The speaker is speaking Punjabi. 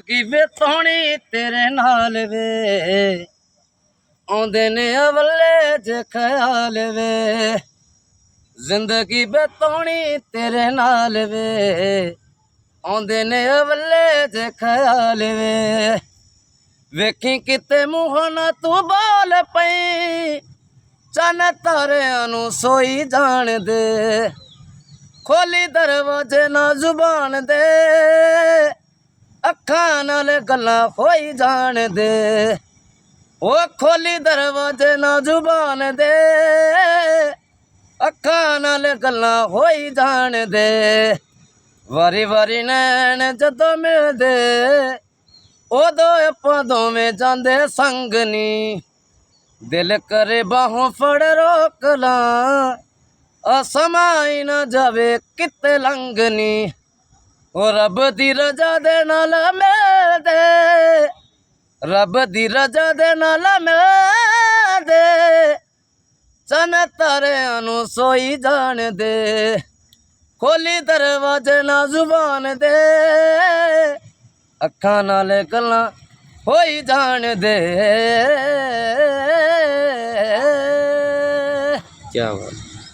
ਕੀ ਵੇ ਤੋਣੀ ਤੇਰੇ ਨਾਲ ਵੇ। ਆਉਂਦੇ ਨੇ ਅਵਲੇ ਜੇ ਖਿਆਲ ਵੇ। ਜ਼ਿੰਦਗੀ ਬਤੌਣੀ ਤੇਰੇ ਨਾਲ ਵੇ। ਆਉਂਦੇ ਨੇ ਅਵਲੇ ਜੇ ਖਿਆਲ ਵੇ। ਵੇਖੀ ਕਿਤੇ ਮੂੰਹੋਂ ਨਾ ਤੂੰ ਬੋਲ ਪਈ। ਚਨ ਤਾਰਿਆਂ ਨੂੰ ਸੋਈ ਜਾਣ ਦੇ। ਖੋਲੀ ਦਰਵਾਜ਼ੇ ਨਾ ਜ਼ੁਬਾਨ ਦੇ। ਅੱਖਾਂ ਨਾਲ ਗੱਲਾਂ ਹੋਈ ਜਾਣ ਦੇ। ਉਹ ਖੋਲੀ ਦਰਵਾਜ਼ੇ ਨਾ ਜ਼ੁਬਾਨ ਦੇ। ਅੱਖਾਂ ਨਾਲ ਗੱਲਾਂ ਹੋਈ ਜਾਣ ਦੇ। ਵਾਰੀ ਵਾਰੀ ਨੈਣ ਜਦੋਂ ਮਿਲਦੇ, ਉਦੋਂ ਆਪਾਂ ਦੋਵੇਂ ਜਾਂਦੇ ਸੰਗ ਨੀ। ਦਿਲ ਕਰੇ ਬਾਹੋਂ ਫੜ ਰੋਕ ਲਾਂ ਅਸਮਾਈ ਨਾ ਜਾਵੇ ਕਿਤੇ ਲੰਘਨੀ ਉਹ ਰੱਬ ਦੀ ਰਜ਼ਾ ਦੇ ਨਾਲ ਮਿਲਦੇ। ਰੱਬ ਦੀ ਰਜ਼ਾ ਦੇ ਨਾਲ ਮਿਲਦੇ। ਚਨ ਤਾਰਿਆਂ ਨੂੰ ਸੋਈ ਜਾਣ ਦੇ ਖੋਲੀ ਦਰਵਾਜ਼ੇ ਨਾ ਜ਼ੁਬਾਨ ਦੇ। ਅੱਖਾਂ ਨਾਲ ਗੱਲਾਂ ਹੋਈ ਜਾਣ ਦੇ ਕੀ ਬਾਤ।